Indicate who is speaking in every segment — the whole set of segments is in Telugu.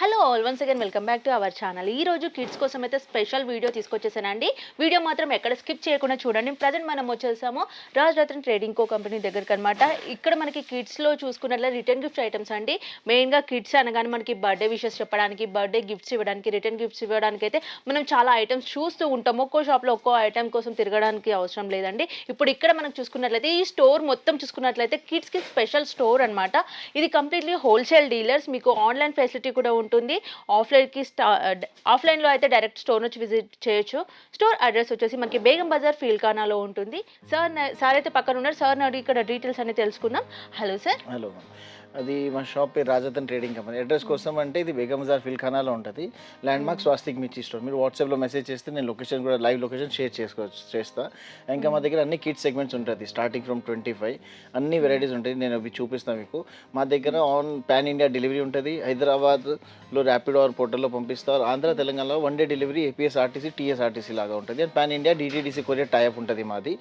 Speaker 1: Hello all once again welcome back to our channel. ఈ రోజు కిడ్స్ కోసం అయితే స్పెషల్ వీడియో తీసుకొచ్చేసానండి. వీడియో మాత్రం ఎక్కడ స్కిప్ చేయకుండా చూడండి. ప్రజెంట్ మనం వచ్చేసాము రాజరత్న ట్రేడింగ్ కో కంపెనీ దగ్గరకు అనమాట ఇక్కడ మనకి కిడ్స్లో చూసుకున్నట్లయితే రిటర్న్ గిఫ్ట్ ఐటమ్స్ అండి. మెయిన్గా కిడ్స్ అనగానే మనకి బర్త్డే విషెస్ చెప్పడానికి బర్త్డే గిఫ్ట్స్ ఇవ్వడానికి రిటర్న్ గిఫ్ట్స్ ఇవ్వడానికి అయితే మనం చాలా ఐటమ్స్ చూస్తూ ఉంటాం. ఒక్కో షాప్లో ఒక్కో ఐటమ్ కోసం తిరగడానికి అవసరం లేదండి. ఇప్పుడు ఇక్కడ మనం చూసుకున్నట్లయితే ఈ స్టోర్ మొత్తం చూసుకున్నట్లయితే కిడ్స్కి స్పెషల్ స్టోర్ అనమాట ఇది కంప్లీట్లీ హోల్సేల్ డీలర్స్. మీకు ఆన్లైన్ ఫెసిలిటీ కూడా ఉంటుంది. ఆఫ్లైన్కి స్టా ఆఫ్లైన్లో అయితే డైరెక్ట్ స్టోర్ నుంచి విజిట్ చేయొచ్చు. స్టోర్ అడ్రస్ వచ్చేసి మనకి బేగం బజార్ ఫీల్కానాలో ఉంటుంది. సార్ సార్ అయితే పక్కన ఉన్నారు. సార్ అడిగి ఇక్కడ డీటెయిల్స్ అన్ని తెలుసుకుందాం. Hello sir.
Speaker 2: హలో. అది మా షాప్ పేరు రాజతన్ ట్రేడింగ్ కంపెనీ. అడ్రస్ కోసం అంటే ఇది బేగంజార్ ఫిల్ఖానాలో ఉంటుంది. ల్యాండ్ మార్క్ స్వాస్తిక్ మిర్చి స్టోర్. మీరు వాట్సాప్లో మెసేజ్ చేస్తే నేను లొకేషన్ కూడా లైవ్ లొకేషన్ షేర్ చేసుకోవచ్చు చేస్తా. ఇంకా మా దగ్గర అన్ని కిడ్స్ సెగ్మెంట్స్ ఉంటుంది. స్టార్టింగ్ ఫ్రమ్ ట్వంటీ ఫైవ్ అన్ని వెరైటీస్ ఉంటాయి నేను అవి చూపిస్తాను మీకు. మా దగ్గర ఆన్ పాన్ ఇండియా డెలివరీ ఉంటుంది. హైదరాబాద్లో ర్యాపిడ్ ఆర్ పోర్టల్లో పంపిస్తారు ఆంధ్ర తెలంగాణలో one day delivery APSRTC TSRTC లాగా ఉంటుంది. And pan India DTDC courier type ఉంటుంది మాది.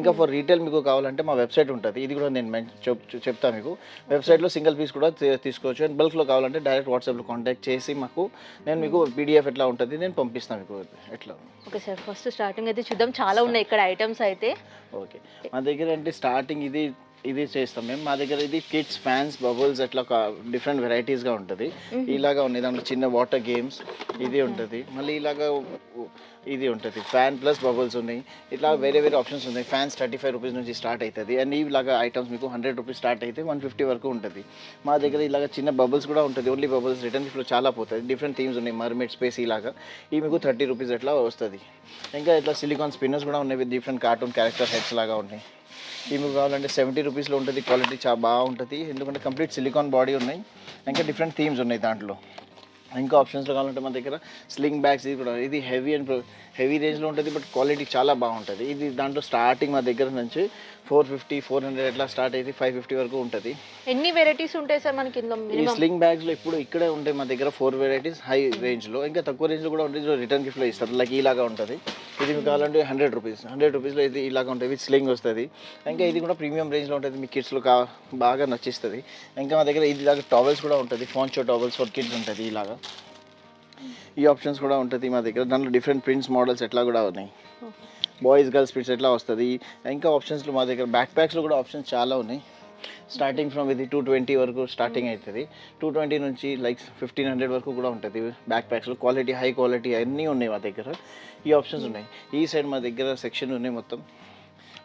Speaker 2: ఇంకా ఫర్ రీటైల్ మీకు కావాలంటే మా వెబ్సైట్ ఉంటుంది. ఇది కూడా నేను చెప్ చెప్తా మీకు. వెబ్సైట్లో సింగిల్ పీస్ కూడా తీసుకోవచ్చు. అండ్ బల్క్లో కావాలంటే డైరెక్ట్ వాట్సాప్లో కాంటాక్ట్ చేసి మాకు నేను మీకు పీడిఎఫ్ ఎట్లా ఉంటుంది నేను పంపిస్తాను మీకు. ఎట్లా?
Speaker 1: ఓకే సార్ ఫస్ట్ స్టార్టింగ్ అయితే చూద్దాం. చాలా ఉన్నాయి ఇక్కడ ఐటమ్స్ అయితే.
Speaker 2: ఓకే. మా దగ్గర అంటే స్టార్టింగ్ ఇది ఇది చేస్తాం మేము. మా దగ్గర ఇది కిడ్స్ ఫ్యాన్స్ బబుల్స్ అట్లా డిఫరెంట్ వెరైటీస్గా ఉంటుంది. ఇలాగా ఉన్నాయి దాంట్లో చిన్న వాటర్ గేమ్స్ ఇది ఉంటుంది. మళ్ళీ ఇలాగా ఇది ఉంటుంది. ఫ్యాన్ ప్లస్ బబుల్స్ ఉన్నాయి. ఇట్లా వేరే వేరే ఆప్షన్స్ ఉన్నాయి. ఫ్యాన్స్ థర్టీ ఫైవ్ రూపీస్ నుంచి స్టార్ట్ అవుతుంది అండ్ ఇలాగా ఐటమ్స్ మీకు హండ్రెడ్ రూపీస్ స్టార్ట్ అయితే వన్ ఫిఫ్టీ వరకు ఉంటుంది. మా దగ్గర ఇలాగ చిన్న బబుల్స్ కూడా ఉంటుంది. ఓన్లీ బబుల్స్ రిటర్న్ గిఫ్ట్లో చాలా పోతుంది డిఫరెంట్ థీమ్స్ ఉన్నాయి. మర్మెడ్ స్పేస్ ఇలాగా. ఇవి మీకు థర్టీ రూపీస్ అట్లా వస్తుంది. ఇంకా ఇట్లా సిలికాన్ స్పిన్నర్స్ కూడా ఉన్నాయి. With different cartoon character heads లాగా ఉన్నాయి. ఇవి మీకు కావాలంటే సెవెంటీ రూపీస్లో ఉంటుంది క్వాలిటీ చాలా బాగుంటుంది ఎందుకంటే కంప్లీట్ సిలికాన్ బాడీ ఉన్నాయి. ఇంకా డిఫరెంట్ థీమ్స్ ఉన్నాయి దాంట్లో. ఇంకా ఆప్షన్స్లో కావాలంటే మన దగ్గర స్లింగ్ బ్యాగ్స్ ఇది కూడా ఇది హెవీ అండ్ హెవీ రేంజ్లో ఉంటుంది బట్ క్వాలిటీ చాలా బాగుంటుంది. ఇది దాంట్లో స్టార్టింగ్ మా దగ్గర నుంచి ఫోర్ ఫిఫ్టీ ఫోర్ హండ్రెడ్ అట్లా స్టార్ట్ అయితే ఫైవ్ ఫిఫ్టీ వరకు ఉంటుంది.
Speaker 1: ఎన్ని వెరైటీస్ ఉంటాయి సార్ మనకి ఇందులో
Speaker 2: ఈ
Speaker 1: మినిమం
Speaker 2: స్లింగ్ బ్యాగ్స్లో ఇప్పుడు ఇక్కడే ఉంటాయి మా దగ్గర ఫోర్ వెరైటీస్ హై రేంజ్లో ఇంకా తక్కువ రేంజ్లో కూడా ఉంటుంది రిటర్న్ గిఫ్ట్లో ఇస్తారు. లైక్ ఇలాగా ఉంటుంది. ఇది మీకు కావాలంటే హండ్రెడ్ రూపీస్ హండ్రెడ్ రూపీస్లో ఇది ఇలాగా ఉంటుంది. విత్ స్లింగ్ వస్తుంది. ఇంకా ఇది కూడా ప్రీమియం రేంజ్లో ఉంటుంది. మీ కిడ్స్లో కా బాగా నచ్చిస్తుంది. ఇంకా మా దగ్గర ఇది ఇలాగ టవల్స్ కూడా ఉంటుంది. ఫోన్చో టవల్స్ ఫర్ కిడ్స్ ఉంటుంది ఇలాగా. ఈ ఆప్షన్స్ కూడా ఉంటుంది మా దగ్గర. దాంట్లో డిఫరెంట్ ప్రింట్స్ మోడల్స్ ఎట్లా కూడా ఉన్నాయి. బాయ్స్ గర్ల్స్ ఫిట్స్ ఎట్లా వస్తుంది? ఇంకా ఆప్షన్స్లో మా దగ్గర బ్యాక్ ప్యాక్స్లో కూడా ఆప్షన్స్ చాలా ఉన్నాయి. స్టార్టింగ్ ఫ్రమ్ ఇది టూ ట్వంటీ వరకు స్టార్టింగ్ అవుతుంది టూ ట్వంటీ నుంచి లైక్ ఫిఫ్టీన్ హండ్రెడ్ వరకు కూడా ఉంటుంది బ్యాక్ ప్యాక్స్లో క్వాలిటీ హై క్వాలిటీ అన్నీ ఉన్నాయి మా దగ్గర. ఈ ఆప్షన్స్ ఉన్నాయి. ఈ సైడ్ మా దగ్గర సెక్షన్ ఉన్నాయి మొత్తం.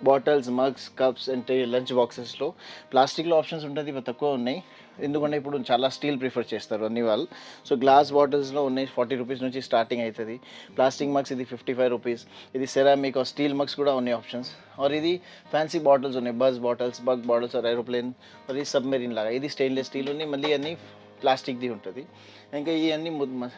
Speaker 2: బాటిల్స్ మగ్స్ కప్స్ అంటే లంచ్ బాక్సెస్లో ప్లాస్టిక్లో ఆప్షన్స్ ఉంటుంది ఇవి తక్కువ ఉన్నాయి. ఎందుకంటే ఇప్పుడు చాలా స్టీల్ ప్రిఫర్ చేస్తారు అన్ని వాళ్ళు. సో గ్లాస్ బాటిల్స్లో ఉన్నాయి ఫార్టీ రూపీస్ నుంచి స్టార్టింగ్ అవుతుంది ప్లాస్టిక్ మగ్స్ ఇది ఫిఫ్టీ ఫైవ్ రూపీస్. ఇది సెరామిక్ స్టీల్ మగ్స్ కూడా ఉన్నాయి ఆప్షన్స్. ఆర్ ఇది ఫ్యాన్సీ బాటిల్స్ ఉన్నాయి. Bus bottles bug bottles or aeroplane మరి ఇది సబ్మెరీన్ లాగా. ఇది స్టెయిన్లెస్ స్టీల్ ఉన్నాయి. మళ్ళీ అన్ని ప్లాస్టిక్ది ఉంటుంది. ఇంకా ఇవన్నీ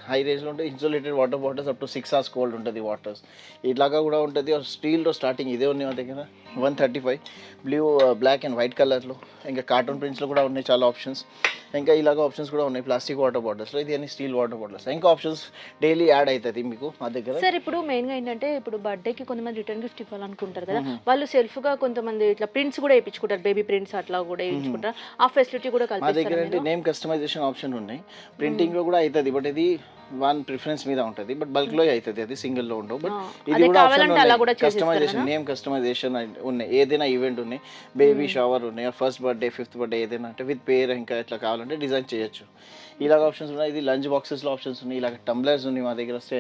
Speaker 2: హై రేంజ్లో ఉంటాయి insulated water bottles up to six hours cold ఉంటుంది వాటర్స్. ఇట్లాగా కూడా ఉంటుంది. స్టీల్లో స్టార్టింగ్ ఇదే ఉన్నాయి మా దగ్గర. One thirty five. Blue black and white కలర్లో ఇంకా కార్టూన్ ప్రింట్స్లో కూడా ఉన్నాయి చాలా ఆప్షన్స్ ఇంకా ఇలాగ ఆప్షన్స్ కూడా ఉన్నాయి ప్లాస్టిక్ వాటర్ బాటిల్స్లో ఇది అన్ని స్టీల్ వాటర్ బాటిల్స్ ఇంకా ఆప్షన్స్ డైలీ యాడ్ అవుతుంది మీకు మా దగ్గర.
Speaker 1: సార్ ఇప్పుడు మెయిన్గా ఏంటంటే ఇప్పుడు బర్త్డేకి కొంతమంది రిటర్న్ గిఫ్ట్ ఇవ్వాలనుకుంటారు కదా. వాళ్ళు సెల్ఫ్గా కొంతమంది ఇట్లా ప్రింట్స్ కూడా వేయించుకుంటారు. బేబీ ప్రింట్స్ అట్లా కూడా వేయించుకుంటారు? ఆ ఫెసిలిటీ కూడా
Speaker 2: మా దగ్గర అంటే నేమ్ కస్టమైజేషన్ ఆప్షన్ ఉన్నాయి. ప్రింటింగ్లో కూడా అవుతుంది బట్ ఇది వన్ ప్రిఫరెన్స్ మీద ఉంటుంది బట్ బల్క్లో అవుతుంది అది సింగిల్లో ఉండవు. బట్ ఇది కూడా ఆప్షన్ కస్టమైజేషన్ నేమ్ కస్టమైజేషన్ ఉన్నాయి. ఏదైనా ఈవెంట్ ఉన్నాయి బేబీ షవర్ ఉన్నాయి ఫస్ట్ బర్త్డే ఫిఫ్త్ బర్త్డే ఏదైనా అంటే విత్ పేర్ ఇంకా ఇట్లా కావాలంటే డిజైన్ చేయొచ్చు. ఇలాగ ఆప్షన్స్ ఉన్నాయి. ఇది లంచ్ బాక్సెస్లో ఆప్షన్స్ ఉన్నాయి. ఇలాగ టంబ్లర్స్ ఉన్నాయి మా దగ్గర వస్తే.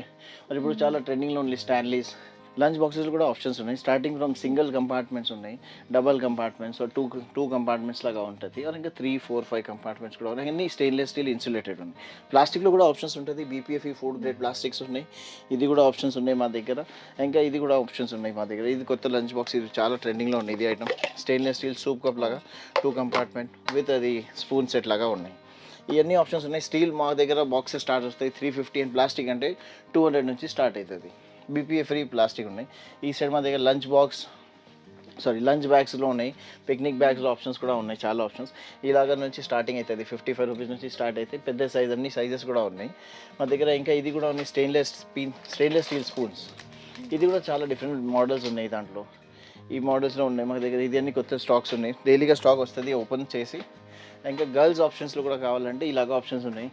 Speaker 2: మరి ఇప్పుడు చాలా ట్రెండింగ్లో ఉంది స్టాన్లీస్ లంచ్ బాక్సెస్ కూడా ఆప్షన్స్ ఉన్నాయి. స్టార్టింగ్ ఫ్రమ్ సింగిల్ కంపార్ట్మెంట్స్ ఉన్నాయి. Double compartments two two compartments లాగా ఉంటుంది. ఇంకా త్రీ ఫోర్ ఫైవ్ కంపార్ట్మెంట్స్ కూడా ఉన్నాయి. అన్ని స్టెయిన్లెస్ స్టీల్ ఇన్సులేటెడ్ ఉన్నాయి. ప్లాస్టిక్లో కూడా ఆప్షన్స్ ఉంటుంది. బీపీఎఫ్ ఫుడ్ గ్రేడ్ ప్లాస్టిక్స్ ఉన్నాయి. ఇది కూడా ఆప్షన్స్ ఉన్నాయి మా దగ్గర. ఇంకా ఇది కూడా ఆప్షన్స్ ఉన్నాయి మా దగ్గర. ఇది కొత్త లంచ్ బాక్స్. ఇది చాలా ట్రెండింగ్లో ఉంది. ఇది item stainless steel soup cup లాగా టూ కంపార్ట్మెంట్ విత్ అది స్పూన్ సెట్ లాగా ఉన్నాయి. ఇవన్నీ ఆప్షన్స్ ఉన్నాయి. స్టీల్ మా దగ్గర బాక్సెస్ స్టార్ట్ వస్తాయి. త్రీ ఫిఫ్టీ అండ్ ప్లాస్టిక్ అంటే టూ హండ్రెడ్ నుంచి స్టార్ట్ అవుతుంది బీపీఏ ఫ్రీ ప్లాస్టిక్ ఉన్నాయి. ఈ సైడ్ మా దగ్గర లంచ్ బాక్స్ సారీ లంచ్ బ్యాగ్స్లో ఉన్నాయి. పిక్నిక్ బ్యాగ్స్లో ఆప్షన్స్ కూడా ఉన్నాయి చాలా ఆప్షన్స్ ఇలాగ నుంచి స్టార్టింగ్ అవుతుంది ఫిఫ్టీ ఫైవ్ రూపీస్ నుంచి స్టార్ట్ అయితే పెద్ద సైజ్ అన్ని సైజెస్ కూడా ఉన్నాయి. మా దగ్గర ఇంకా ఇది కూడా ఉన్నాయి stainless spoon stainless steel spoons ఇది కూడా చాలా డిఫరెంట్ మోడల్స్ ఉన్నాయి దాంట్లో. ఈ మోడల్స్లో ఉన్నాయి మా దగ్గర ఇది అన్ని కొత్త స్టాక్స్ ఉన్నాయి. డైలీగా స్టాక్ వస్తుంది ఓపెన్ చేసి. ఇంకా గర్ల్స్ ఆప్షన్స్లో కూడా కావాలంటే ఇలాగ ఆప్షన్స్ ఉన్నాయి.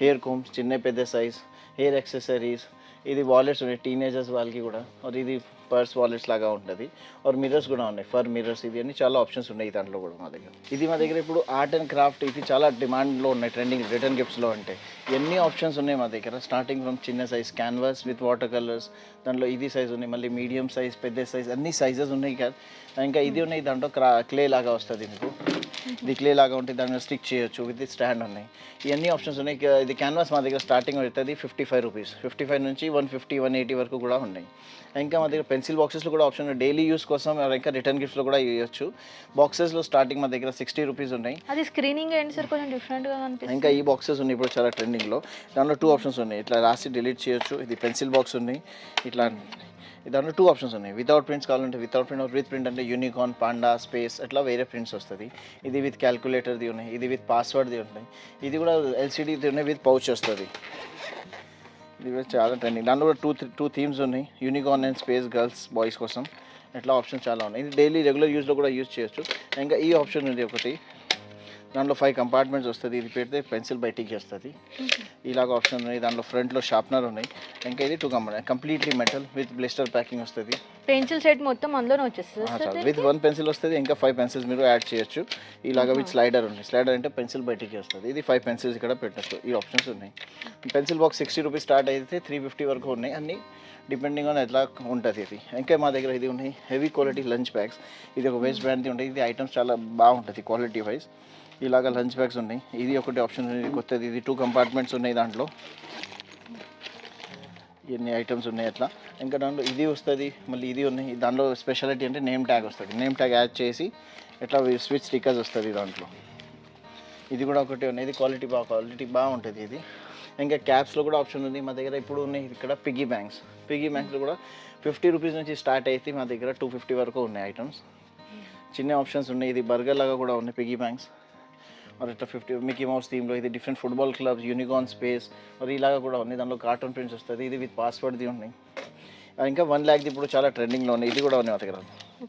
Speaker 2: హెయిర్ కోమ్స్ చిన్న పెద్ద సైజ్ హెయిర్ యాక్సెసరీస్ ఇది వాలెట్స్ ఉన్నాయి టీనేజర్స్ వాళ్ళకి కూడా. ఇది పర్స్ వాలెట్స్ లాగా ఉంటుంది. ఆర్ మిర్రర్స్ కూడా ఉన్నాయి. ఫర్ మిర్రర్స్ ఇది అన్ని చాలా ఆప్షన్స్ ఉన్నాయి దాంట్లో కూడా మా దగ్గర. ఇది మా దగ్గర ఇప్పుడు ఆర్ట్ అండ్ క్రాఫ్ట్ ఇది చాలా డిమాండ్లో ఉన్నాయి. ట్రెండింగ్ రిటర్న్ గిఫ్ట్స్లో అంటే. ఎన్ని ఆప్షన్స్ ఉన్నాయి మా దగ్గర? స్టార్టింగ్ ఫ్రమ్ చిన్న size canvas with water colours దాంట్లో ఇది సైజ్ ఉన్నాయి మళ్ళీ మీడియం సైజ్ పెద్ద సైజ్ అన్ని సైజెస్ ఉన్నాయి కదా. ఇంకా ఇది ఉన్నాయి. దాంట్లో క్రా క్లే లాగా వస్తుంది మీకు ఇది క్లే లాగా ఉంటే దాని మీద స్టిక్ చేయొచ్చు. విత్ స్టాండ్ ఉన్నాయి. ఇవన్నీ ఆప్షన్స్ ఉన్నాయి. ఇది క్యాన్వాస్ మా దగ్గర స్టార్టింగ్ అవుతుంది fifty five rupees fifty five నుంచి వన్ ఫిఫ్టీ వన్ ఎయిటీ వరకు కూడా ఉన్నాయి. ఇంకా మా దగ్గర పెన్సిల్ బాక్సెస్లో కూడా ఆప్షన్ డైలీ యూస్ కోసం ఇంకా రిటర్న్ గిఫ్ట్స్లో కూడా ఇవ్వచ్చు. బాక్సెస్లో స్టార్టింగ్ మా దగ్గర సిక్స్టీ రూపీస్ ఉన్నాయి.
Speaker 1: అది స్క్రీనింగ్ ఏంటి సార్ కొంచెం డిఫరెంట్గా కనిపిస్తుంది.
Speaker 2: ఇంకా ఈ బాక్సెస్ ఉన్నాయి ఇప్పుడు చాలా ట్రెండింగ్లో దాంట్లో టూ ఆప్షన్స్ ఉన్నాయి. ఇట్లా రాసి డిలీట్ చేయొచ్చు. ఇది పెన్సిల్ బాక్స్ ఉన్నాయి ఇట్లా దాంట్లో టూ ఆప్షన్స్ ఉన్నాయి. వితౌట్ ప్రింట్స్ కావాలంటే వితౌట్ ప్రింట్ విత్ ప్రింట్ అంటే యూనికార్న్ పాండా స్పేస్ అట్లా వేరే ప్రింట్స్ వస్తుంది. ఇది విత్ క్యాల్కులేటర్ది ఉన్నాయి. ఇది విత్ పాస్వర్డ్ది ఉన్నాయి. ఇది కూడా ఎల్సిడిది ఉన్నాయి. విత్ పౌచ్ వస్తుంది. ఇది చాలా ట్రెండింగ్ దాంట్లో కూడా టూ టూ థీమ్స్ ఉన్నాయి. Unicorn and space girls boys కోసం. ఇట్లా ఆప్షన్స్ చాలా ఉన్నాయి. ఇది డైలీ రెగ్యులర్ యూస్లో కూడా యూజ్ చేయొచ్చు. ఇంకా ఈ ఆప్షన్ ఉంది ఒకటి. దాంట్లో ఫైవ్ కంపార్ట్మెంట్స్ వస్తుంది. ఇది పెడితే పెన్సిల్ బయటికి వస్తుంది ఇలాగ ఆప్షన్ ఉన్నాయి. దాంట్లో ఫ్రంట్లో షార్ప్నర్ ఉన్నాయి. ఇంకా ఇది two compartment completely metal with blister packing వస్తుంది.
Speaker 1: పెన్సిల్ సెట్ మొత్తం అందులోనే వచ్చేస్తుంది.
Speaker 2: విత్ వన్ పెన్సిల్ వస్తుంది. ఇంకా ఫైవ్ పెన్సిల్స్ మీరు యాడ్ చేయొచ్చు. ఇలాగ విత్ స్లైడర్ ఉంది స్లైడర్ అంటే పెన్సిల్ బయటికి వస్తుంది ఇది ఫైవ్ పెన్సిల్స్ ఇక్కడ పెట్టచ్చు. ఈ ఆప్షన్స్ ఉన్నాయి. Pencil box sixty rupees start అయితే త్రీ ఫిఫ్టీ వరకు ఉన్నాయి. అన్ని డిపెండింగ్ ఆన్ ఎట్లా ఉంటుంది ఇది. ఇంకా మా దగ్గర ఇది ఉన్నాయి. హెవీ క్వాలిటీ లంచ్ బ్యాగ్స్ ఇది ఒక వేస్ట్ బ్రాండ్ది ఉంటుంది. ఇది ఐటమ్స్ చాలా బాగుంటుంది క్వాలిటీ వైజ్ ఇలాగ లంచ్ బ్యాగ్స్ ఉన్నాయి. ఇది ఒకటి ఆప్షన్ ఉంది కొత్తది. ఇది టూ కంపార్ట్మెంట్స్ ఉన్నాయి దాంట్లో. ఎన్ని ఐటమ్స్ ఉన్నాయి అట్లా. ఇంకా దాంట్లో ఇది వస్తుంది మళ్ళీ ఇది ఉన్నాయి. దాంట్లో స్పెషాలిటీ అంటే నేమ్ ట్యాగ్ వస్తుంది. నేమ్ ట్యాగ్ యాడ్ చేసి ఇట్లా స్విచ్ స్టిక్కర్స్ వస్తుంది దాంట్లో. ఇది కూడా ఒకటి ఉన్నాయి. ఇది క్వాలిటీ బాగా క్వాలిటీ బాగుంటుంది ఇది. ఇంకా క్యాప్స్లో కూడా ఆప్షన్ ఉంది. మా దగ్గర ఇప్పుడు ఉన్నాయి ఇక్కడ పిగ్గీ బ్యాంక్స్ పిగ్గీ బ్యాంక్స్లో కూడా ఫిఫ్టీ రూపీస్ నుంచి స్టార్ట్ అయితే మా దగ్గర టూ ఫిఫ్టీ వరకు ఉన్నాయి ఐటమ్స్ చిన్న ఆప్షన్స్ ఉన్నాయి. ఇది బర్గర్ లాగా కూడా ఉన్నాయి పిగ్గీ బ్యాంక్స్ మరి ఇట్లా ఫిఫ్టీ మికీ మౌస్ థీమ్లో ఇది different football clubs unicorn space మరి ఇలాగా కూడా ఉంది దాంట్లో కార్టూన్ ప్రింట్స్ వస్తుంది ఇది విత్ పాస్వర్డ్ది ఉన్నాయి. ఇంకా వన్ ల్యాక్ది ఇప్పుడు చాలా ట్రెండింగ్లో ఉన్నాయి. ఇది కూడా ఉన్నాయి మా దగ్గర.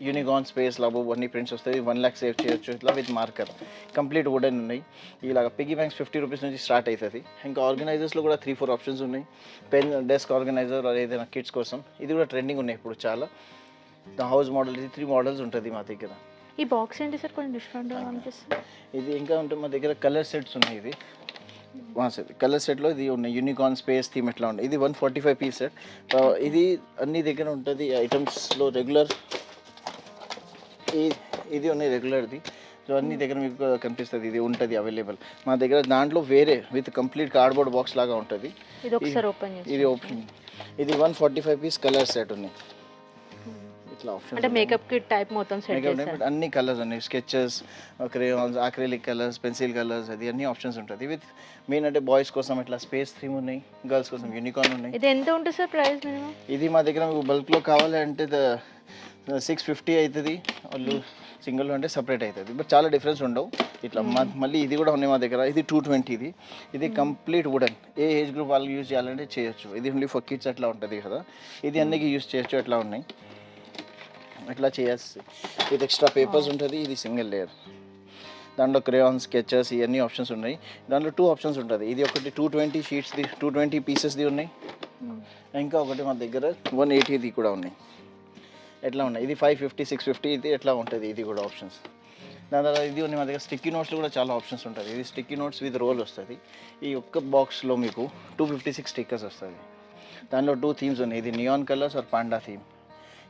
Speaker 2: యూనికార్న్ స్పేస్ లబు అన్ని ప్రింట్స్ వస్తాయి. వన్ ల్యాక్ సేవ్ చేయొచ్చు. ఇట్లా విత్ మార్కర్ కంప్లీట్ వుడెన్ ఉన్నాయి. ఇలాగ పిగ్గీ బ్యాంక్స్ ఫిఫ్టీ రూపీస్ నుంచి స్టార్ట్ అవుతుంది ఇంకా ఆర్గనైజర్స్లో కూడా త్రీ ఫోర్ ఆప్షన్స్ ఉన్నాయి. పెన్ డెస్క్ ఆర్గనైజర్ ఏదైనా కిడ్స్ కోసం. ఇది కూడా ట్రెండింగ్ ఉన్నాయి ఇప్పుడు చాలా. హౌస్ మోడల్ ఇది త్రీ మోడల్స్ ఉంటుంది మా దగ్గర.
Speaker 1: ఈ బాక్స్ ఏంటి సార్? కొంచెం డిఫరెంట్గా కనిపిస్తుంది
Speaker 2: ఇది ఇంకా ఉంటే మా దగ్గర కలర్ సెట్స్ ఉన్నాయి ఇది. సార్ కలర్ సెట్లో ఇది ఉన్నాయి. యూనికార్న్ స్పేస్ థీమ్ ఎట్లా ఉంది. ఇది one forty five piece set ఇది అన్ని దగ్గర ఉంటుంది. ఐటమ్స్లో రెగ్యులర్ ఈ ఇది ఉన్నాయి రెగ్యులర్ది సో అన్ని దగ్గర మీకు కనిపిస్తుంది. ఇది ఉంటుంది అవైలబుల్ మా దగ్గర దాంట్లో వేరే విత్ కంప్లీట్ కార్డ్బోర్డ్ బాక్స్ లాగా ఉంటుంది.
Speaker 1: ఇది ఓపెన్
Speaker 2: ఇది ఓపెన్ ఇది one forty five piece colour set ఉన్నాయి ఇట్లా ఆప్షన్
Speaker 1: అంటే మేకప్ కిట్ టైప్ మొత్తం సెట్ చేశారు.
Speaker 2: అన్ని కలర్స్ ఉన్నాయి. Sketches crayons acrylic colours pencil colours అది అన్ని ఆప్షన్స్ ఉంటుంది విత్ మెయిన్ అంటే బాయ్స్ కోసం ఇట్లా స్పేస్ థీమ్ ఉన్నాయి గర్ల్స్ కోసం యూనికార్న్ ఉన్నాయి.
Speaker 1: ఇది ఎంత ఉంటుంది సార్ ప్రైస్ మినిమం
Speaker 2: ఇది మా దగ్గర మీకు బల్క్లో కావాలంటే సిక్స్ ఫిఫ్టీ అవుతుంది వాళ్ళు సింగిల్ అంటే సపరేట్ అవుతుంది బట్ చాలా డిఫరెన్స్ ఉండవు. ఇట్లా మ- మళ్ళీ ఇది కూడా ఉన్నాయి మా దగ్గర. ఇది టూ ట్వంటీది ఇది. కంప్లీట్ వుడెన్ ఏ ఏజ్ గ్రూప్ వాళ్ళు యూజ్ చేయాలంటే చేయొచ్చు. ఇది ఓన్లీ ఫర్ కిడ్స్ అట్లా ఉంటుంది కదా. ఇది అన్నికి యూజ్ చేయొచ్చు అట్లా ఉన్నాయి. ఇట్లా చేయొచ్చు ఇది ఎక్స్ట్రా పేపర్స్ ఉంటుంది ఇది సింగిల్ లేయర్ దాంట్లో క్రేయాన్ స్కెచెస్ ఇవన్నీ ఆప్షన్స్ ఉన్నాయి. దాంట్లో టూ ఆప్షన్స్ ఉంటుంది. ఇది ఒకటి టూ ట్వంటీ షీట్స్ది టూ ట్వంటీ పీసెస్ది ఉన్నాయి. ఇంకా ఒకటి మా దగ్గర వన్ ఎయిటీది కూడా ఉన్నాయి. ఎట్లా ఉన్నాయి? ఇది ఫైవ్ ఫిఫ్టీ సిక్స్ ఫిఫ్టీ ఇది ఎట్లా ఉంటుంది? ఇది కూడా ఆప్షన్స్ దాని తర్వాత ఇది ఉంది మా దగ్గర స్టిక్కీ నోట్స్లో కూడా చాలా ఆప్షన్స్ ఉంటుంది. ఇది స్టిక్కీ నోట్స్ విత్ రోల్ వస్తుంది. ఈ ఒక్క బాక్స్లో మీకు టూ ఫిఫ్టీ సిక్స్ స్టిక్కర్స్ వస్తుంది. దానిలో టూ థీమ్స్ ఉన్నాయి. ఇది neon colours or panda theme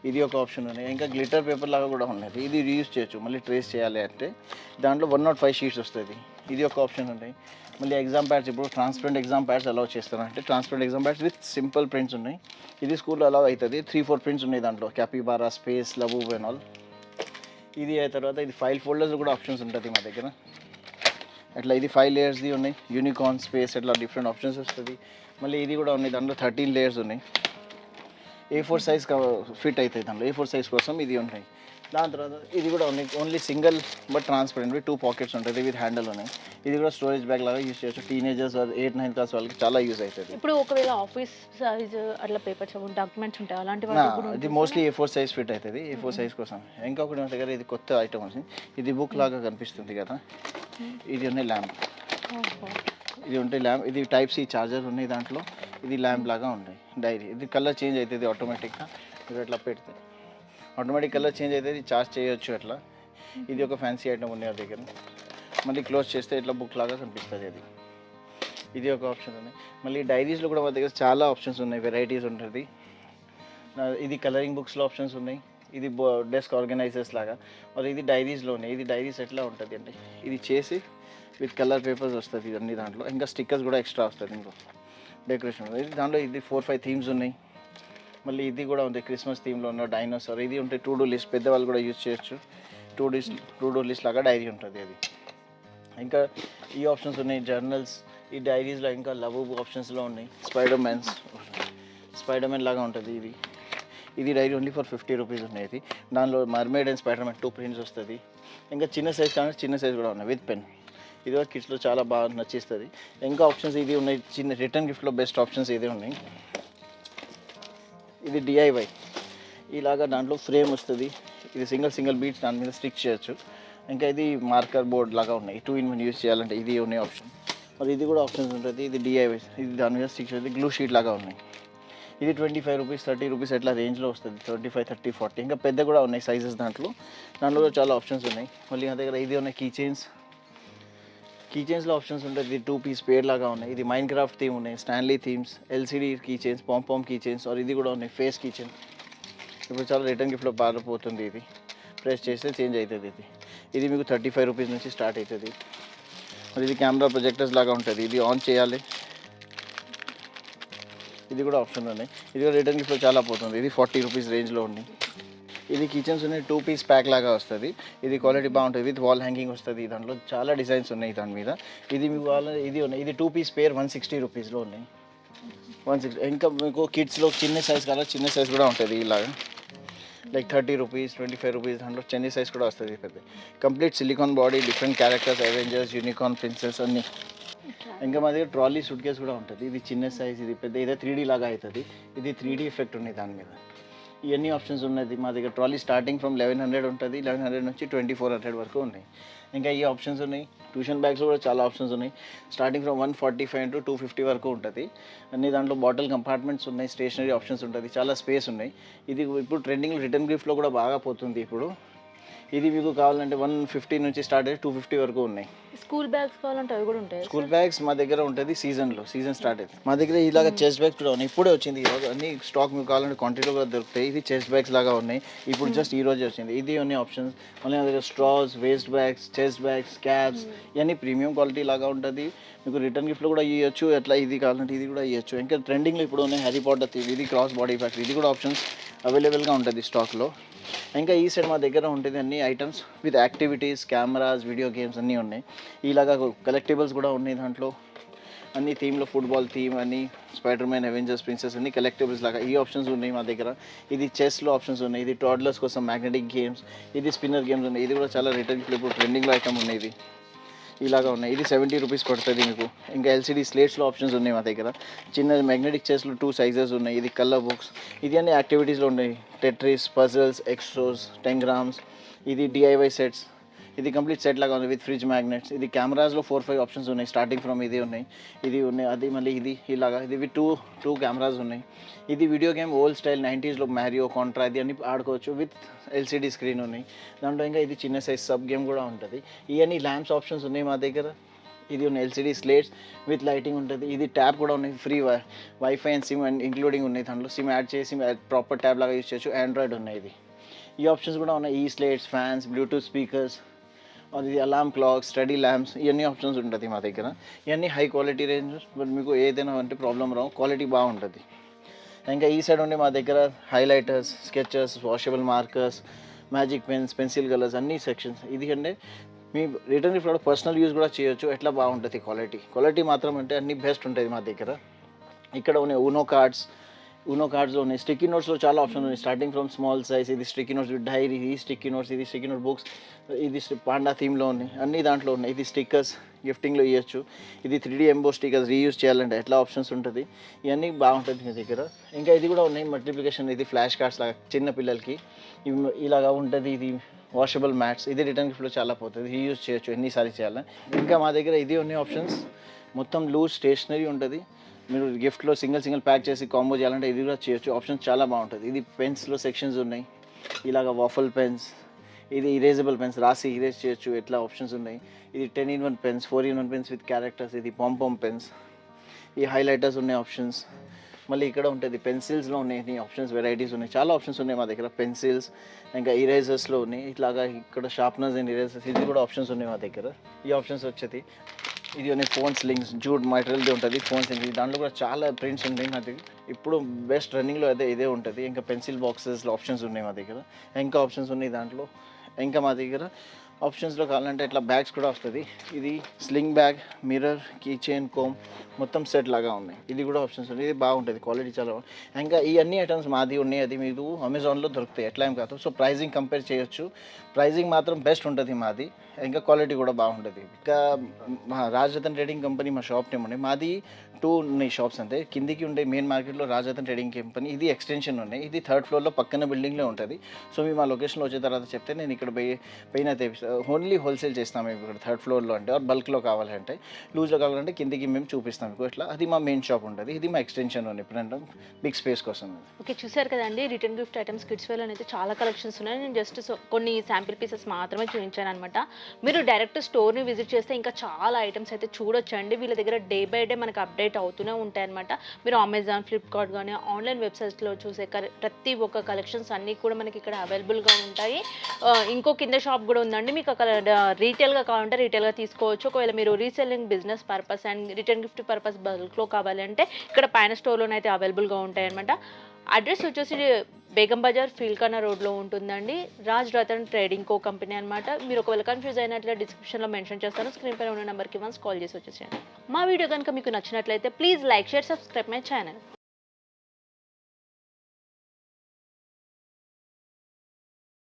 Speaker 2: ఇది ఒక ఆప్షన్ ఉన్నాయి ఇంకా గ్లిటర్ పేపర్ లాగా కూడా ఉన్నది. ఇది రీయూస్ చేయొచ్చు. మళ్ళీ ట్రేస్ చేయాలి అంటే దాంట్లో వన్ నాట్ ఫైవ్ షీట్స్ వస్తుంది. ఇది ఒక ఆప్షన్ ఉన్నాయి మళ్ళీ ఎగ్జామ్ ప్యాడ్స్ ఇప్పుడు ట్రాన్స్పరెంట్ ఎగ్జామ్ ప్యాడ్స్ అలౌ చేస్తారు అంటే transparent exam pads with simple prints ఉన్నాయి. ఇది స్కూల్లో అలౌ అవుతుంది త్రీ ఫోర్ ప్రింట్స్ ఉన్నాయి దాంట్లో. Capybara space love and all ఇది అయిన తర్వాత ఇది ఫైల్ ఫోల్డర్స్ కూడా ఆప్షన్స్ ఉంటుంది మా దగ్గర. అట్లా ఇది ఫైవ్ లేయర్స్ది ఉన్నాయి. యూనికార్న్ స్పేస్ అట్లా డిఫరెంట్ ఆప్షన్స్ వస్తుంది. మళ్ళీ ఇది కూడా ఉన్నాయి దాంట్లో థర్టీన్ లేయర్స్ ఉన్నాయి. ఏ ఫోర్ సైజ్ ఫిట్ అవుతాయి దాంట్లో. ఏ ఫోర్ సైజ్ కోసం ఇది ఉంటాయి. దాని తర్వాత ఇది కూడా ఉన్నాయి only single but transparent two pockets ఉంటుంది విత్ హ్యాండిల్ ఉన్నాయి. ఇది కూడా స్టోరేజ్ బ్యాగ్ లాగా యూస్ చేయొచ్చు. టీనేజర్స్ ఎయిట్ నైన్ క్లాస్ వాళ్ళకి చాలా యూస్ అవుతుంది.
Speaker 1: ఇప్పుడు ఒకవేళ ఆఫీస్ సైజ్ అట్లా పేపర్స్ డాక్యుమెంట్స్ ఉంటాయి అలాంటి
Speaker 2: ఇది mostly A four size fit అవుతుంది. ఏ ఫోర్ సైజ్ కోసం. ఇంకొకటి నా దగ్గర ఇది కొత్త ఐటమ్ వచ్చింది ఇది బుక్ లాగా కనిపిస్తుంది కదా. ఇది ఉన్నాయి ల్యాంప్. ఇది ఉంటే ల్యాంప్ ఇది టైప్ సి చార్జర్ ఉన్నాయి దాంట్లో. ఇది ల్యాంప్ లాగా ఉన్నాయి డైరీ. ఇది కలర్ చేంజ్ అవుతుంది ఆటోమేటిక్గా మీరు అట్లా పెడితే ఆటోమేటిక్ కలర్ చేంజ్ అవుతుంది చార్జ్ చేయొచ్చు అట్లా. ఇది ఒక ఫ్యాన్సీ ఐటమ్ ఉంది నా దగ్గర. మళ్ళీ క్లోజ్ చేస్తే ఇట్లా బుక్ లాగా కనిపిస్తుంది అది. ఇది ఒక ఆప్షన్ ఉంది. మళ్ళీ డైరీస్లో కూడా మా దగ్గర చాలా ఆప్షన్స్ ఉన్నాయి వెరైటీస్ ఉంటుంది. ఇది కలరింగ్ బుక్స్లో ఆప్షన్స్ ఉన్నాయి. ఇది డెస్క్ ఆర్గనైజర్స్ లాగా. మరి ఇది డైరీస్లో ఉన్నాయి ఇది డైరీస్ ఎట్లా ఉంటుంది అండి ఇది చేసి విత్ కలర్ పేపర్స్ వస్తుంది ఇవన్నీ దాంట్లో. ఇంకా స్టిక్కర్స్ కూడా ఎక్స్ట్రా వస్తుంది ఇంకో డెకరేషన్ దాంట్లో ఇది ఫోర్ ఫైవ్ థీమ్స్ ఉన్నాయి. మళ్ళీ ఇది కూడా ఉంది క్రిస్మస్ థీమ్లో ఉన్న డైనోసార్ ఇది ఉంటే టూ డూ లిస్ట్ పెద్దవాళ్ళు కూడా యూజ్ చేయొచ్చు. To dos to do list లాగా డైరీ ఉంటుంది అది. ఇంకా ఈ ఆప్షన్స్ ఉన్నాయి జర్నల్స్ ఈ డైరీస్లో ఇంకా లవ్ ఆప్షన్స్లో ఉన్నాయి. స్పైడర్ మ్యాన్స్ స్పైడర్ మ్యాన్ లాగా ఉంటుంది ఇది. ఇది diary only for fifty rupees ఉన్నాయి ఇది దానిలో mermaid and Spider Man two prints వస్తుంది. ఇంకా చిన్న సైజ్ కానీ చిన్న సైజ్ కూడా ఉన్నాయి విత్ పెన్ ఇది కూడా కిడ్స్లో చాలా బాగా నచ్చిస్తుంది. ఇంకా ఆప్షన్స్ ఇది ఉన్నాయి. చిన్న రిటర్న్ గిఫ్ట్లో బెస్ట్ ఆప్షన్స్ ఇదే ఉన్నాయి? ఇది డిఐవై ఇలాగా దాంట్లో ఫ్రేమ్ వస్తుంది. ఇది సింగిల్ సింగిల్ బీట్స్ దాని మీద స్టిక్ చేయొచ్చు. ఇంకా ఇది మార్కర్ బోర్డ్ లాగా ఉన్నాయి. టూ ఇన్ వన్ యూస్ చేయాలంటే ఇది ఉన్నాయి ఆప్షన్ మరి ఇది కూడా ఆప్షన్స్ ఉంటుంది. ఇది డిఐవై ఇది దాని మీద స్టిక్ చేసి గ్లూ షీట్ లాగా ఉన్నాయి. ఇది twenty five rupees thirty rupees అట్లా రేంజ్లో వస్తుంది. ట్వంటీ ఫైవ్ థర్టీ ఫార్టీ ఇంకా పెద్ద కూడా ఉన్నాయి సైజెస్ దాంట్లో. దాంట్లో కూడా చాలా ఆప్షన్స్ ఉన్నాయి. మళ్ళీ నా దగ్గర ఇది ఉన్నాయి కీ చైన్స్ కీ చైన్స్లో ఆప్షన్స్ ఉంటుంది ఇది టూ పీస్ పేర్ లాగా ఉన్నాయి. ఇది మైండ్ క్రాఫ్ట్ థీమ్ ఉన్నాయి Stanley themes LCD key chains pompom key chains or ఇది కూడా ఉన్నాయి. ఫేస్ కీ చైన్ ఇప్పుడు చాలా రిటర్న్ గిఫ్ట్లో పారిపోతుంది ఇది. ప్రెస్ చేస్తే చేంజ్ అవుతుంది ఇది. ఇది మీకు థర్టీ ఫైవ్ రూపీస్ నుంచి స్టార్ట్ అవుతుంది. మరి ఇది కెమెరా ప్రొజెక్టర్స్ లాగా ఉంటుంది. ఇది ఆన్ చేయాలి. ఇది కూడా ఆప్షన్ ఉన్నాయి. ఇది కూడా రిటర్న్ గిఫ్ట్లో చాలా పోతుంది. ఇది ఫార్టీ రూపీస్ రేంజ్లో ఉంది. ఇది కిచెన్స్ ఉన్నాయి టూ పీస్ ప్యాక్ లాగా వస్తుంది. ఇది క్వాలిటీ బాగుంటుంది విత్ వాల్ హ్యాంగింగ్ వస్తుంది దాంట్లో. చాలా డిజైన్స్ ఉన్నాయి దాని మీద. ఇది మీ వాళ్ళ ఇది ఉన్నాయి. ఇది two piece pair one sixty రూపీస్లో ఉన్నాయి. వన్ సిక్స్టీ ఇంకా మీకు కిడ్స్లో చిన్న సైజ్ కావాలి చిన్న సైజ్ కూడా ఉంటుంది ఇలాగా like thirty rupees twenty five rupees దాంట్లో చిన్న సైజ్ కూడా వస్తుంది పెద్ద. Complete silicone body different characters Avengers unicorn princess అన్నీ. ఇంకా మా దగ్గర ట్రాలీ సూట్ కేస్ కూడా ఉంటుంది. ఇది చిన్న సైజ్ ఇది పెద్ద ఇదే త్రీ లాగా అవుతుంది. ఇది త్రీ ఎఫెక్ట్ ఉంది దాని మీద. ఇవన్నీ ఆప్షన్స్ ఉన్నది. మా దగ్గర trolley starting from eleven hundred ఉంటుంది. లెవెన్ హండ్రెడ్ నుంచి ట్వంటీ ఫోర్ హండ్రెడ్ వరకు ఉన్నాయి. ఇంకా ఈ ఆప్షన్స్ ఉన్నాయి. ట్యూషన్ బ్యాగ్స్ కూడా చాలా ఆప్షన్స్ ఉన్నాయి. Starting from one forty five to two fifty వరకు ఉంటుంది. అన్ని దాంట్లో బాటిల్ కంపార్ట్మెంట్స్ ఉన్నాయి. స్టేషనరీ ఆప్షన్స్ ఉంటుంది. చాలా స్పేస్ ఉన్నాయి. ఇది ఇప్పుడు ట్రెండింగ్ రిటర్న్ గిఫ్ట్లో కూడా బాగా పోతుంది ఇప్పుడు. ఇది మీకు కావాలంటే వన్ ఫిఫ్టీ నుంచి స్టార్ట్ అయ్యి టూ ఫిఫ్టీ వరకు ఉన్నాయి.
Speaker 1: స్కూల్ బ్యాగ్స్ కావాలంటే అవి కూడా ఉంటాయి
Speaker 2: స్కూల్ బ్యాగ్స్ మా దగ్గర ఉంటుంది సీజన్లో సీజన్ స్టార్ట్ అయింది మా దగ్గర ఇలాగ చెస్ట్ బ్యాగ్స్ కూడా ఉన్నాయి. ఇప్పుడే వచ్చింది ఈరోజు అన్ని స్టాక్ మీకు కావాలంటే క్వాంటిటీలో కూడా దొరుకుతాయి. ఇది చెస్ట్ బ్యాగ్స్ లాగా ఉన్నాయి. ఇప్పుడు జస్ట్ ఈ రోజే వచ్చింది. ఇది ఉన్నాయి ఆప్షన్స్ మళ్ళీ మా దగ్గర straws waist bags chest bags cabs ఇవన్నీ ప్రీమియం క్వాలిటీ లాగా ఉంటుంది. మీకు రిటర్న్ గిఫ్ట్లో కూడా ఇవ్వచ్చు ఎట్లా ఇది కావాలంటే ఇది కూడా ఇవ్వచ్చు ఇంకా ట్రెండింగ్లో ఇప్పుడు ఉన్నాయి హ్యారీ పాటర్ ఇది క్రాస్ బాడీ ఫ్యాక్టరీ ఇది కూడా ఆప్షన్స్ అవైలబుల్గా ఉంటుంది స్టాక్లో ఇంకా ఈ సైడ్ మా దగ్గర ఉంటుంది అన్ని items with activities cameras video games అన్నీ ఉన్నాయి. ఇలాగా కలెక్టిబుల్స్ కూడా ఉన్నాయి దాంట్లో. అన్ని థీమ్లో ఫుట్బాల్ థీమ్ అన్ని స్పైడర్ మ్యాన్ అవెంజర్స్ ప్రిన్సెస్ అన్ని కలెక్టిబుల్స్ లాగా ఈ ఆప్షన్స్ ఉన్నాయి మా దగ్గర. ఇది చెస్లో ఆప్షన్స్ ఉన్నాయి ఇది టాడ్లర్స్ కోసం మ్యాగ్నెటిక్ గేమ్స్ ఇది స్పిన్నర్ గేమ్స్ ఉన్నాయి ఇది కూడా చాలా రిటర్న్ ఇప్పుడు ట్రెండింగ్లో ఐటమ్ ఉన్నాయి ఇది. ఇలాగా ఉన్నాయి. ఇది సెవెంటీ రూపీస్ పడుతుంది మీకు. ఇంకా ఎల్సీడీ స్లేట్స్లో ఆప్షన్స్ ఉన్నాయి మా దగ్గర. చిన్న మ్యాగ్నెటిక్ చెస్లో టూ సైజెస్ ఉన్నాయి. ఇది కలర్ బుక్స్ ఇది అన్ని యాక్టివిటీస్లో ఉన్నాయి. టెట్రీస్ పజల్స్ ఎక్స్ట్రోస్ టెంగ్రామ్స్ ఇది డిఐవై సెట్స్ ఇది కంప్లీట్ సెట్ లాగా ఉంది విత్ ఫ్రిడ్జ్ మ్యాగ్నెట్స్. ఇది కెమెరాస్లో ఫోర్ ఫైవ్ ఆప్షన్స్ ఉన్నాయి. స్టార్టింగ్ ఫ్రమ్ ఇది ఉన్నాయి. ఇది ఉన్నాయి. అది మళ్ళీ ఇది ఇలాగా. ఇది విత్ టూ టూ కెమెరాస్ ఉన్నాయి. ఇది వీడియో గేమ్ ఓల్డ్ స్టైల్ నైంటీస్లో మ్యారియో కాంట్రా ఇది అన్ని ఆడుకోవచ్చు విత్ ఎల్సిడి స్క్రీన్ ఉన్నాయి. దాంట్లో ఇంకా ఇది చిన్న సైజ్ సబ్ గేమ్ కూడా ఉంటుంది. ఇవన్నీ ల్యాంప్స్ ఆప్షన్స్ ఉన్నాయి మా దగ్గర. ఇది ఉన్న ఎల్సిడి స్లేట్స్ విత్ లైటింగ్ ఉంటుంది. ఇది ట్యాబ్ కూడా ఉన్నాయి. Free WiFi and SIM and including ఉన్నాయి దాంట్లో. సిమ్ యాడ్ చేసి ప్రాపర్ ట్యాబ్ లాగా యూస్ చేయొచ్చు. ఆండ్రాయిడ్ ఉన్నాయి ఇది. ఈ ఆప్షన్స్ కూడా ఉన్నాయి. ఈ స్లేట్స్ ఫ్యాన్స్ బ్లూటూత్ స్పీకర్స్. అది అలామ్ క్లాక్ స్టడీ ల్యాంప్స్ ఇవన్నీ ఆప్షన్స్ ఉంటుంది మా దగ్గర. ఇవన్నీ హై క్వాలిటీ రేంజ్ బట్ మీకు ఏదైనా అంటే ప్రాబ్లం రావు క్వాలిటీ బాగుంటుంది. ఇంకా ఈ సైడ్ ఉండే మా దగ్గర highlighters sketches washable markers magic pens pencil colours అన్ని సెక్షన్స్ ఇది అంటే మీ రిటర్న్ గిఫ్ట్ పర్సనల్ యూస్ కూడా చేయొచ్చు ఎట్లా బాగుంటుంది క్వాలిటీ క్వాలిటీ మాత్రం అంటే అన్ని బెస్ట్ ఉంటుంది మా దగ్గర. ఇక్కడ ఉన్నాయి ఊనో కార్డ్స్ ఉనో కార్డ్స్ ఉన్నాయి స్టిక్కీ నోట్స్లో చాలా ఆప్షన్ ఉన్నాయి స్టార్టింగ్ ఫ్రమ్ స్మాల్ సైజ్ ఇది స్టిక్కీ నోట్స్ విత్ డైరీ ఇది స్టిక్కీ నోట్స్ ఇది స్టిక్కీ నోట్ బుక్స్ ఇది పాండా థీమ్లో ఉన్నాయి అన్ని దాంట్లో ఉన్నాయి. ఇది స్టిక్కర్స్ గిఫ్టింగ్లో ఇవ్వచ్చు ఇది three D emboss stickers reuse చేయాలంటే ఎట్లా ఆప్షన్స్ ఉంటుంది? ఇవన్నీ బాగుంటుంది మీ దగ్గర. ఇంకా ఇది కూడా ఉన్నాయి. మల్టిప్లికేషన్ ఇది ఫ్లాష్ కార్డ్స్ లాగా చిన్న పిల్లలకి. ఇవి ఇలాగా ఉంటుంది. ఇది వాషబుల్ మ్యాట్స్ ఇది రిటర్న్ గిఫ్ట్లో చాలా పోతుంది. రీయూజ్ చేయొచ్చు. ఎన్నిసార్లు చేయాలి ఇంకా మా దగ్గర ఇది ఉన్నాయి ఆప్షన్స్ మొత్తం లూజ్ స్టేషనరీ ఉంటుంది. మీరు గిఫ్ట్లో సింగిల్ సింగిల్ ప్యాక్ చేసి కాంబో చేయాలంటే ఇది కూడా చేయొచ్చు. ఆప్షన్స్ చాలా బాగుంటుంది ఇది పెన్స్లో సెక్షన్స్ ఉన్నాయి. ఇలాగ వాఫల్ పెన్స్ ఇది ఇరేజబుల్ పెన్స్ రాసి ఇరేజ్ చేయొచ్చు. ఎట్లా ఆప్షన్స్ ఉన్నాయి. ఇది ten in one pens four in one pens with characters ఇది పాంపామ్ పెన్స్ ఈ హైలైటర్స్ ఉన్నాయి ఆప్షన్స్ మళ్ళీ ఇక్కడ ఉంటుంది పెన్సిల్స్లో ఉన్నాయి. ఆప్షన్స్ వెరైటీస్ ఉన్నాయి. చాలా ఆప్షన్స్ ఉన్నాయి మా దగ్గర. పెన్సిల్స్ ఇంకా ఇరేజర్స్లో ఉన్నాయి. ఇట్లాగా ఇక్కడ షార్ప్నర్స్ అండ్ ఇరేజర్స్ ఇది కూడా ఆప్షన్స్ ఉన్నాయి మా దగ్గర. ఈ ఆప్షన్స్ వచ్చేది. ఇది ఉన్నాయి ఫోన్స్ లింక్స్ జూడ్ మెటీరియల్ది ఉంటుంది ఫోన్స్ లింక్స్ దాంట్లో కూడా చాలా ప్రింట్స్ ఉంటాయి నా దగ్గర. ఇప్పుడు బెస్ట్ రన్నింగ్లో అదే ఇదే ఉంటుంది. ఇంకా పెన్సిల్ బాక్సెస్లో ఆప్షన్స్ ఉన్నాయి మా దగ్గర. ఇంకా ఆప్షన్స్ ఉన్నాయి దాంట్లో. ఇంకా మా దగ్గర ఆప్షన్స్లో కావాలంటే ఇట్లా బ్యాగ్స్ కూడా వస్తుంది. ఇది sling bag mirror key chain comb మొత్తం సెట్ లాగా ఉన్నాయి. ఇది కూడా ఆప్షన్స్ ఉన్నాయి. ఇది బాగుంటుంది క్వాలిటీ చాలా ఇంకా ఈ అన్ని ఐటమ్స్ మాది ఉన్నాయి. అది మీరు అమెజాన్లో దొరుకుతాయి. ఎట్లా ఏం కాదు. సో ప్రైజింగ్ కంపేర్ చేయొచ్చు. ప్రైజింగ్ మాత్రం బెస్ట్ ఉంటుంది మాది. ఇంకా క్వాలిటీ కూడా బాగుంటుంది. ఇంకా మా రాజరతన్ ట్రేడింగ్ కంపెనీ మా షాప్ నేమ్ ఉన్నాయి మాది టూ ఉన్నాయి షాప్స్ అంతే. కిందికి ఉండే మెయిన్ మార్కెట్లో రాజరతన్ ట్రేడింగ్ కంపెనీ ఇది ఎక్స్టెన్షన్ ఉన్నాయి. ఇది థర్డ్ ఫ్లోర్లో పక్కన బిల్డింగ్లో ఉంటుంది. సో మేము మా లొకేషన్లో వచ్చిన తర్వాత చెప్తే నేను ఇక్కడ పోయి పైన ఓన్లీ హోల్సేల్ చేస్తాం మేము ఇక్కడ థర్డ్ ఫ్లోర్లో అంటే ఆర్ బల్క్లో కావాలంటే. లూజ్లో కావాలంటే కిందికి మేము చూపిస్తాం. మీకు ఇట్లా అది మా మెయిన్ షాప్ ఉంటుంది. ఇది మా ఎక్స్టెన్షన్ ఉంది ఇప్పుడు బిగ్ స్పేస్ కోసం.
Speaker 1: ఓకే చూసారు కదండి return gift items kids wear అయితే చాలా కలెక్షన్స్ ఉన్నాయి. నేను జస్ట్ కొన్ని శాంపిల్ పీసెస్ మాత్రమే చూపించాను అనమాట మీరు డైరెక్ట్ స్టోర్ని విజిట్ చేస్తే ఇంకా చాలా ఐటమ్స్ అయితే చూడొచ్చండి. వీళ్ళ దగ్గర డే బై డే మనకు అప్డేట్ అవుతూనే ఉంటాయి అనమాట మీరు అమెజాన్ ఫ్లిప్కార్ట్ కానీ ఆన్లైన్ వెబ్సైట్స్లో చూసే ప్రతి ఒక్క కలెక్షన్స్ అన్నీ కూడా మనకి ఇక్కడ అవైలబుల్గా ఉంటాయి. ఇంకో కింద షాప్ కూడా ఉందండి. మీకు అక్కడ రీటైల్గా కావాలంటే రీటైల్గా తీసుకోవచ్చు. ఒకవేళ మీరు reselling business purpose and return gift purpose బల్క్లో కావాలంటే ఇక్కడ పైన స్టోర్లోనే అయితే అవైలబుల్గా ఉంటాయన్నమాట. అడ్రస్ వచ్చేసి బేగం బజార్ ఫీల్కానా రోడ్లో ఉంటుందండి. Raj Ratan trading co company అనమాట మీరు ఒకవేళ కన్ఫ్యూజ్ అయినట్లయితే డిస్క్రిప్షన్లో మెన్షన్ చేస్తాను. స్క్రీన్ పైన ఉన్న నెంబర్కి వన్స్ కాల్ చేసి వచ్చేసాను మా వీడియో కనుక మీకు నచ్చినట్లయితే please like share subscribe my channel